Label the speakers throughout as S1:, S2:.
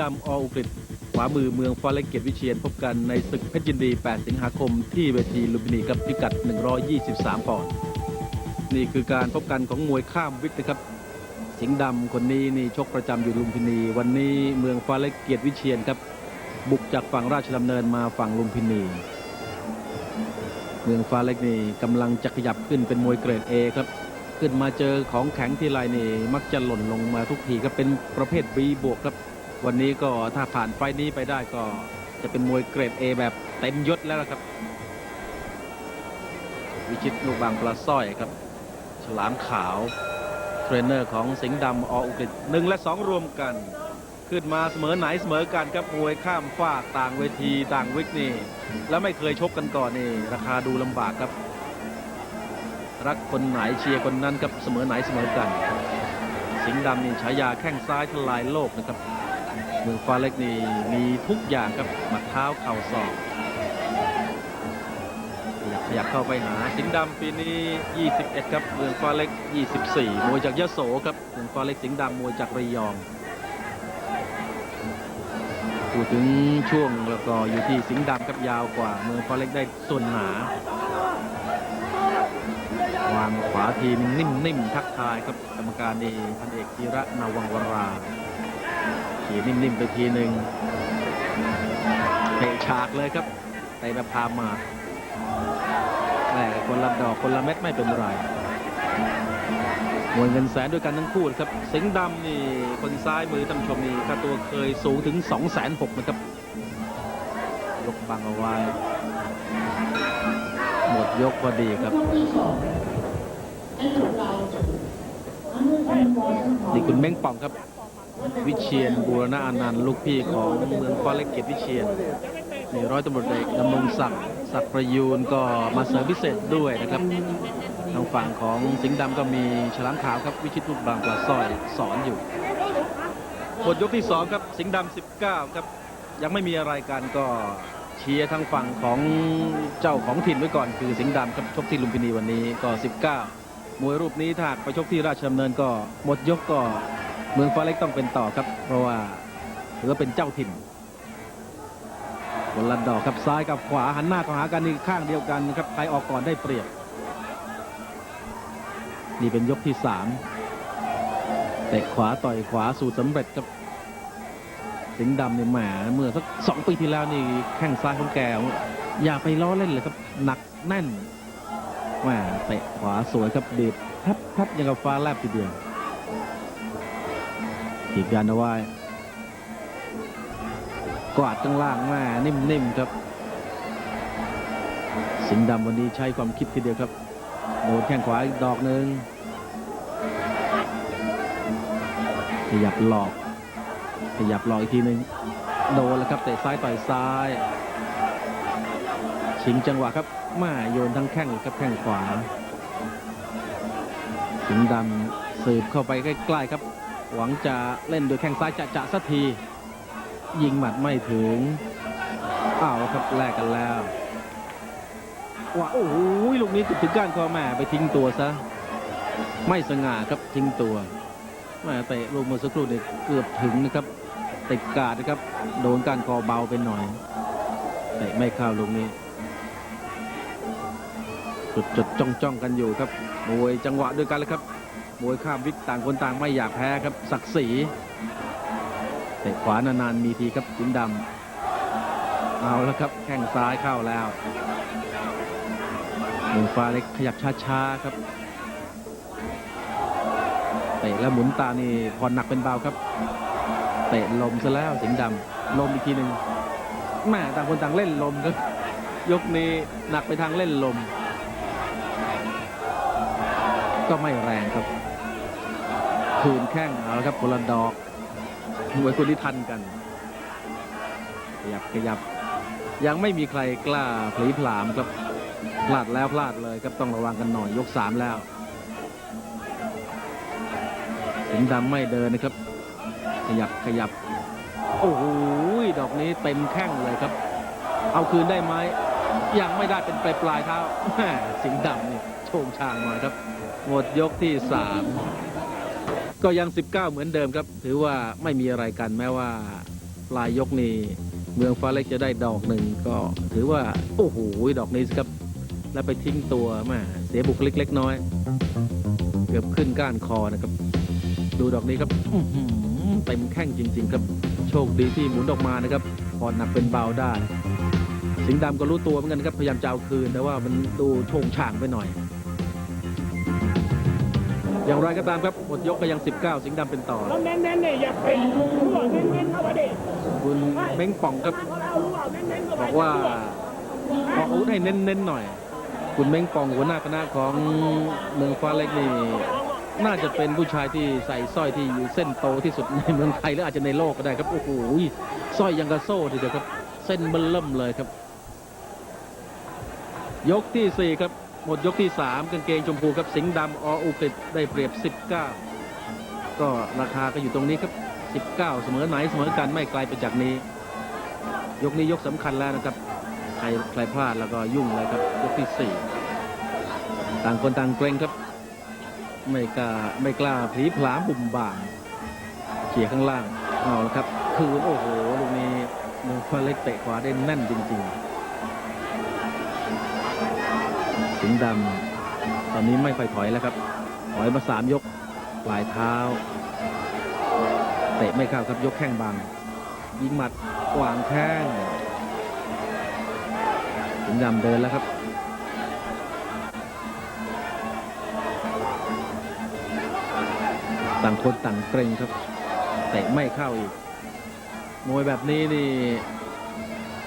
S1: ดำออุกฤษขวามือเมืองฟ้าเล็กเกียรติวิเชียนพบกันในศึกเพชรยินดี 8 สิงหาคมที่เวทีลุมพินีกับพิกัด 123 ปอนด์นี่คือการพบกันของมวยข้ามวิกนะครับ สิงห์ดำคนนี้นี่ชกประจำอยู่ลุมพินี วันนี้เมืองฟ้าเล็กเกียรติวิเชียนครับ บุกจากฝั่งราชดำเนินมาฝั่งลุมพินี เมืองฟ้าเล็กนี่กำลังจะขยับขึ้นเป็นมวยเกรด A ครับขึ้นมาเจอของแข็งที่ไรนี่มักจะหล่นลงมาทุกทีครับเป็นประเภท B บวกครับ วันนี้ก็ถ้าผ่านไฟนี้ไปได้ก็จะเป็นมวยเกรด A แบบเต็มยศแล้วครับ วิชิตลูกบางปลาสร้อยครับ ฉลามขาว เทรนเนอร์ของสิงห์ดำออุกฤษหนึ่งและสองรวมกัน ขึ้นมาเสมอไหนเสมอกันครับมวยข้ามฟากต่างเวทีต่างวิกนี่ แล้วไม่เคยชกกันก่อนนี่ราคาดูลำบากครับ รักคนไหนเชียร์คนนั้นครับเสมอไหนเสมอกัน สิงห์ดำนี่ฉายาแข้งซ้ายทลายโลกนะครับ เมืองฟ้าเล็กนี่มีทุกอย่างครับหมัดเท้าเข่าศอกขยับขยับเข้าไปหาสิงห์ดำปีนี้ 21 ครับเมืองฟ้าเล็ก 24 มวยจากยะโสครับเมืองฟ้าเล็กสิงห์ดำมวยจากระยองพูดถึงช่วงแล้วก็อยู่ที่สิงห์ดำครับยาวกว่า เมืองฟ้าเล็กได้ส่วนหนาวางขวาทีนิ่มๆทักทายครับกรรมการนี่พันเอกธีระนาวังวรา ขี่นิ่มๆไปทีหนึ่งเตะฉากเลยครับเตะแบบพามาแม่คนละดอกคนละเม็ดไม่เป็นไรมวยเงินแสนด้วยกันทั้งคู่นะครับสิงห์ดำนี่คนซ้ายมือท่านผู้ชมนี่ค่าตัวเคยสูงถึง 2 6 0 0 0นะครับยกบังเอาไว้ หมดยกพอดีครับนี่คุณเม้งป่องครับ วิเชียนบูรณะอนันต์ลูกพี่ของเมืองฟ้าเล็กเกียรติวิเชียนนี่ร้อยตำรวจเอกดำรงศักดิ์ศักดิ์ประยูนก็มาเสริมพิเศษด้วยนะครับทางฝั่งของสิงห์ดำก็มีฉลามขาวครับวิชิตลูกบางปลาสร้อยสอนอยู่หมดยกที่สองครับสิงห์ดำ19 ครับ ยังไม่มีอะไรกันก็เชียร์ทางฝั่งของเจ้าของถิ่นไว้ก่อนคือสิงห์ดำครับชกที่ลุมพินีวันนี้ก็ 19 มวยรูปนี้ถ้าไปชกที่ราชดำเนินก็หมดยกก็ เมืองฟ้าเล็กต้องเป็นต่อครับ เพราะว่าถือว่าเป็นเจ้าถิ่นคนละดอกครับซ้ายกับขวาหันหน้าเข้าหากันนี่ข้างเดียวกันครับใครออกก่อนได้เปรียบ นี่เป็นยกที่สามเตะขวาต่อยขวาสูตรสำเร็จครับสิงห์ดำเนี่ยแหมเมื่อสักสองปีที่แล้วนี่แข้งซ้ายของแกอย่าไปล้อเล่นเลยครับหนักแน่นแหมเตะขวาสวยครับเดีดแทบแทบยังกับฟ้าแลบทีเดียว ถีบยันเอาไว้กวาดข้างล่างแม่นิ่มๆครับสิงห์ดำวันนี้ใช้ความคิดทีเดียวครับโดนแข้งขวาอีกดอกหนึ่งขยับหลอกขยับหลอกอีกทีหนึ่งโดนแล้วครับเตะซ้ายต่อยซ้าย ชิงจังหวะครับมาโยนทั้งแข้งครับแข้งขวาสิงห์ดำสืบเข้าไปใกล้ๆครับ หวังจะเล่นโดยแข้งซ้ายจะจะสักที ยิงหมัดไม่ถึงอ้าวครับแลกกันแล้วว่าโอ้โหลูกนี้ถึงก้านคอแม่ไปทิ้งตัวซะ ไม่สง่าครับทิ้งตัวแม่เตะลูกเมื่อสักครู่เนี่ยเกือบถึงนะครับติดกาดนะครับโดนก้านคอเบาไปหน่อยเตะไม่เข้าลูกนี้จดจดจ้องจ้องกันอยู่ครับมวยจังหวะด้วยกันเลยครับ มวยข้ามวิกต่างคนต่างไม่อยากแพ้ครับศักดิ์ศรีเตะขวานานๆมีทีครับสิงห์ดำเอาแล้วครับแข้งซ้ายเข้าแล้วหมูฟ้าเล็กขยับช้าๆครับเตะแล้วหมุนตานี่ผ่อหนักเป็นเบาครับเตะลมซะแล้วสิงดำลมอีกทีหนึ่งแม่ต่างคนต่างเล่นลมครับยกนี้หนักไปทางเล่นลม ก็ไม่แรงครับ คืนแข้งเอาละครับคนละดอกมวยคนที่ทันกัน ขยับขยับ ยังไม่มีใครกล้าผลีผลามครับพลาดแล้วพลาดเลยครับต้องระวังกันหน่อยยกสามแล้วสิงดำไม่เดินนะครับ ขยับขยับ โอ้โหดอกนี้เต็มแข้งเลยครับ เอาคืนได้ไหมยังไม่ได้เป็นปลายปลายเท้าสิงดำนี่โชงชางหน่อยครับ หมดยกที่สาม ก็ยัง 19 เหมือนเดิมครับ ถือว่าไม่มีอะไรกันแม้ว่าปลายยกนี่เมืองฟ้าเล็กจะได้ดอกหนึ่งก็ถือว่า โอ้โหดอกนี้สิครับ แล้วไปทิ้งตัวมาเสียบุคลิกเล็กน้อย เกือบขึ้นก้านคอนะครับ ดูดอกนี้ครับเต็มแข้งจริง ๆ ครับ โชคดีที่หมุนออกมานะครับพอหนักเป็นเบาได้ สิงดำก็รู้ตัวเหมือนกันครับพยายามจะเอาคืนแต่ว่ามันดูโชงช่างไปหน่อย อย่างไรก็ตามครับหมดยกก็ยัง 19 สิงห์ดำเป็นต่อ
S2: แล้วเน้นๆเนี่ยอย่าไปรั่วเน้นๆเข้าไปดิ
S1: คุณเม้งป่องครับ
S2: เอารั่วเน้นๆเข้าไป
S1: บอกว่าออกอาวุธให้เน้นๆหน่อย คุณเม้งปองหัวหน้าคณะของเมืองฟ้าเล็กนี่น่าจะเป็นผู้ชายที่ใส่สร้อยที่อยู่เส้นโตที่สุดในเมืองไทยหรืออาจจะในโลกก็ได้ครับโอ้โหสร้อยยังกระโซ่ทีเดียวครับ เส้นเบิ่มเริ่มเลยครับ ยกที่สี่ครับ หมดยกที่สามกางเกงชมพูครับสิงห์ดำออุกฤษได้เปรียบ 19 ก็ราคาก็อยู่ตรงนี้ครับ 19 เสมอไหนเสมอกันไม่ไกลไปจากนี้ ยกนี้ยกสำคัญแล้วนะครับ ใครใครพลาดแล้วก็ยุ่งเลยครับ ยกที่สี่ต่างคนต่างเกรงครับ ไม่กล้าไม่กล้าผีผลามบุ่มบ่ามเขี่ยข้างล่างเอาละครับ คืนโอ้โหลูกนี้มือฟ้าเล็กเตะขวาได้แน่นจริง ๆ สิงห์ดำตอนนี้ไม่ค่อยถอยแล้วครับ ถอยมาสามยกปลายเท้า เตะไม่เข้าครับยกแข้งบัง ยิงหมัดวางแข้งสิงห์ดำเดินแล้วครับต่างคนต่างเกรงครับ เตะไม่เข้าอีกมวยแบบนี้นี่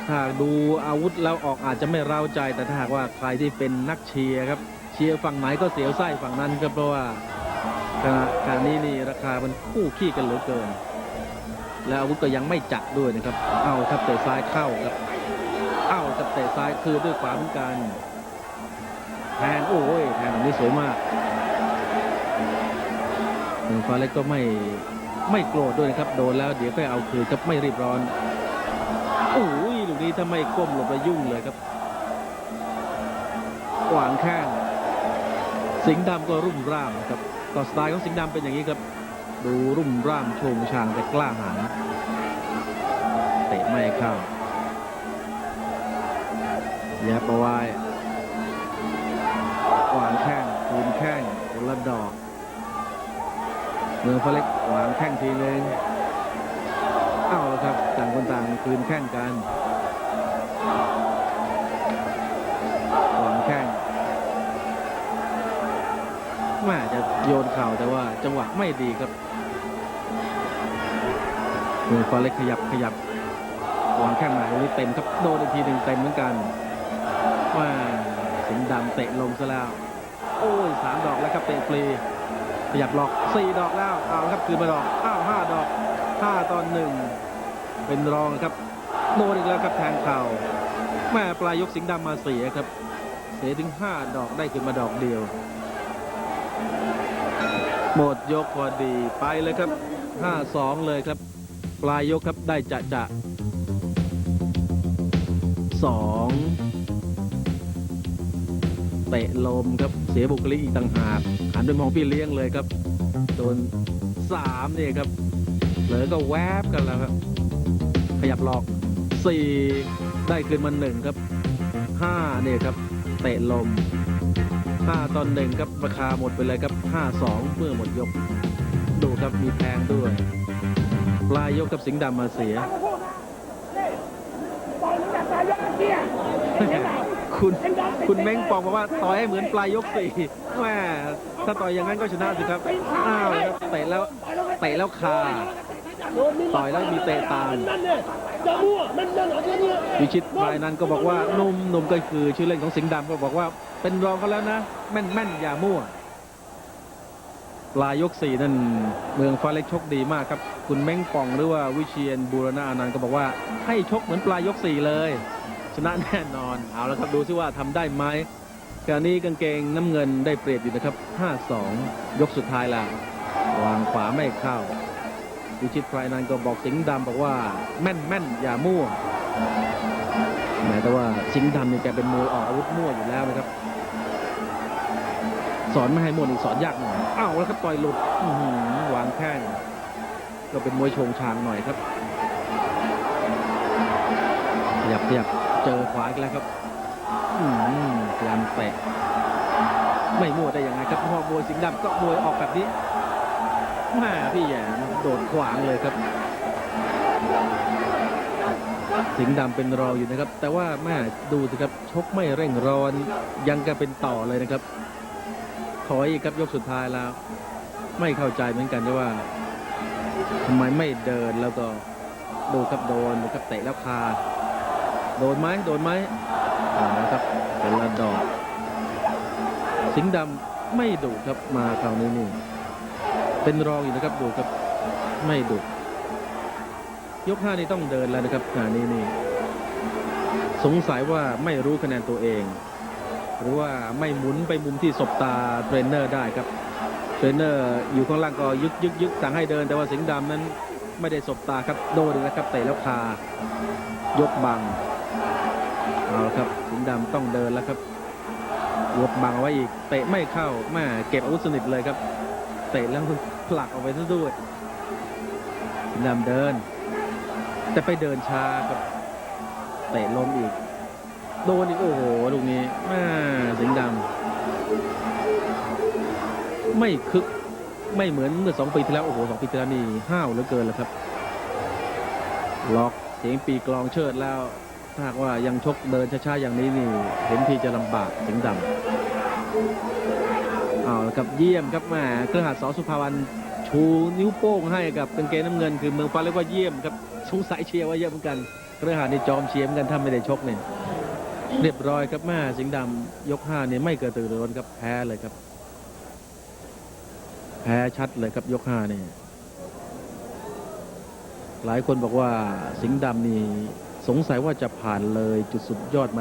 S1: ถ้าดูอาวุธแล้วออกอาจจะไม่เร้าใจ แต่ถ้าหากว่าใครที่เป็นนักเชียร์ครับ เชียร์ฝั่งไหนก็เสียวไส้ฝั่งนั้นครับเพราะว่าขณะการนี้นี่ราคามันคู่ขี้กันเหลือเกิน แล้วอาวุธก็ยังไม่จัดด้วยนะครับ เอาครับเตะซ้ายเข้าครับ เอ้ากับเตะซ้ายคือด้วยขวาเหมือนกันแทงโอ้ยแทงแบบนี้สวยมากหนึ่งฟ้าเล็กก็ไม่ไม่โกรธด้วยนะครับ โดนแล้วเดี๋ยวก็เอาคืนครับไม่รีบร้อนโอ้ นี้ถ้าไม่ก้มหลบไปยุ่งเลยครับขวางแข้งสิงห์ดำก็รุ่มร่ามครับก็สไตล์ของสิงห์ดำเป็นอย่างนี้ครับ ดูรุ่มร่ามโชงชางแต่กล้าหาญเตะไม่เข้าแยบเอาไว้วางแข้งคืนแข้งคนละดอกเมืองฟ้าเล็กขวางแข้งทีนึงเอาละครับ ต่างคนต่างคืนแข้งกัน แม่จะโยนเข่าแต่ว่าจังหวะไม่ดีครับเมืองฟ้าเล็กขยับขยับวางแข้งมาตรงนี้เต็มครับโดนอีกทีหนึ่งเต็มเหมือนกันว่าสิงห์ดำเตะลงซะแล้ว โอ้ยสามดอกแล้วครับเตะฟรีขยับหลอกสี่ดอกแล้วเอาครับคืนมาดอกอ้าวห้าดอกห้าตอนหนึ่งเป็นรองครับโดนอีกแล้วครับแทงเข่าแม่ปลายยกสิงห์ดำมาเสียครับ เสียถึงห้าดอกได้ขึ้นมาดอกเดียว หมดยกพอดีไปเลยครับห้าสองเลยครับ ปลายยกครับได้จะจะสองเตะลมครับเสียบุคลิกอีกต่างหากหันไปมองพี่เลี้ยงเลยครับโดนสามเนี่ยครับเหลือก็แวบกันแล้วครับขยับหลอกสี่ได้คืนมาหนึ่งครับห้าเนี่ยครับ เตะลม ห้าตอนหนึ่งครับราคาหมดไปเลยครับห้าสองเมื่อหมดยก ดูครับมีแทงด้วย ปลายยกกับสิงห์ดำมาเสีย คุณคุณเม้งปองบอกว่าต่อยให้เหมือนปลายยกสี่แม่ถ้าต่อยอย่างนั้นก็ชนะสิครับ อ้าวครับเตะแล้วเตะแล้วคา ต่อยแล้วมีเตะตาม
S2: นั่นเนี่ยจะมั่วมันนั่นเหรอที่เนี่ย
S1: วิชิตรายนั้นก็บอกว่านุ่มนุ่มก็คือชื่อเล่นของสิงห์ดำก็บอกว่าเป็นรองเขาแล้วนะ แม่นแม่นอย่ามั่วปลายยกสี่นั่นเมืองฟ้าเล็กชกดีมากครับ คุณเม้งป่องหรือว่าวิเชียนบูรณาอนันต์ก็บอกว่าให้ชกเหมือนปลายยกสี่เลย ชนะแน่นอนเอาละครับดูซิว่าทำได้ไหมการนี้กางเกงน้ำเงินได้เปรียบอยู่นะครับ 5-2 ยกสุดท้ายล้ววางขวาไม่เข้า วิชิตไพรนันก็บอกสิงห์ดำบอกว่าแม่นแม่นอย่ามั่วแม้แต่ว่าสิงห์ดำนี่แกเป็นมวยออกอาวุธมั่วอยู่แล้วนะครับ สอนไม่ให้มั่วนี่สอนยากหน่อยอ้าวแล้วครับต่อยหลุดวางแข้งก็เป็นมวยโชงชางหน่อยครับขยับหยับเจอขวาอีกแล้วครับอืมพยายามเตะไม่มั่วได้ยังไงครับพราะว่ามวยสิงห์ดำก็มวยออกแบบนี้ แม่พี่แยมโดดขวางเลยครับ สิงห์ดำเป็นรออยู่นะครับ แต่ว่าแม่ดูสิครับชกไม่เร่งร้อน ยังก็เป็นต่อเลยนะครับถอยอีกครับยกสุดท้ายแล้ว ไม่เข้าใจเหมือนกันว่าทำไมไม่เดินแล้วก็ดูครับโดนดูครับเตะแล้วคา โดนไหมโดนไหมนะครับเป็นละดอก สิงห์ดำไม่ดุครับมาคราวนี้นี่ เป็นรองอยู่นะครับดูครับไม่ดุยกห้านี่ต้องเดินแล้วนะครับงานนี้นี่สงสัยว่าไม่รู้คะแนนตัวเอง หรือว่าไม่หมุนไปมุมที่สบตาเทรนเนอร์ได้ครับเทรนเนอร์อยู่ข้างล่างก็ยึกยึกยึกสั่งให้เดิน แต่ว่าสิงห์ดำนั้นไม่ได้สบตาครับโดนอีกแล้วครับเตะแล้วคายกบังเอาละครับสิงห์ดำต้องเดินแล้วครับยกบังเอาไว้อีกเตะไม่เข้าแม่เก็บอาวุธสนิทเลยครับ เตะแล้วผลักออกไปซะด้วยสิงดำเดิน แต่ไปเดินช้าครับเตะล้มอีก โดนอีกโอ้โหลูกนี้แม่สิงดำไม่คึกไม่เหมือนเมื่อสองปีที่แล้ว โอ้โหสองปีที่แล้วนี่ห้าวเหลือเกินแล้วครับ ล็อกเสียงปีกลองเชิดแล้วถ้าหากว่ายังชกเดินช้าๆอย่างนี้นี่ เห็นทีจะลำบากสิงดำ เอาละครับเยี่ยมครับแหม่เครือข่ายสอสุภาวันชูนิ้วโป้งให้กับกางเกงน้ำเงิน คือเมืองฟ้าเรียกว่าเยี่ยมครับสงสัยเชียร์ว่าเยี่ยมเหมือนกันเครือข่ายนี่จอมเชียร์เหมือนกันถ้าไม่ได้ชกเนี่ยเรียบร้อยครับแม่สิงห์ดำยกห้าเนี่ยไม่เกิดตื่นร้อนครับแพ้เลยครับ แพ้ชัดเลยครับยกห้านี่ยหลายคนบอกว่าสิงห์ดำนี่สงสัยว่าจะผ่านเลยจุดสุดยอดมา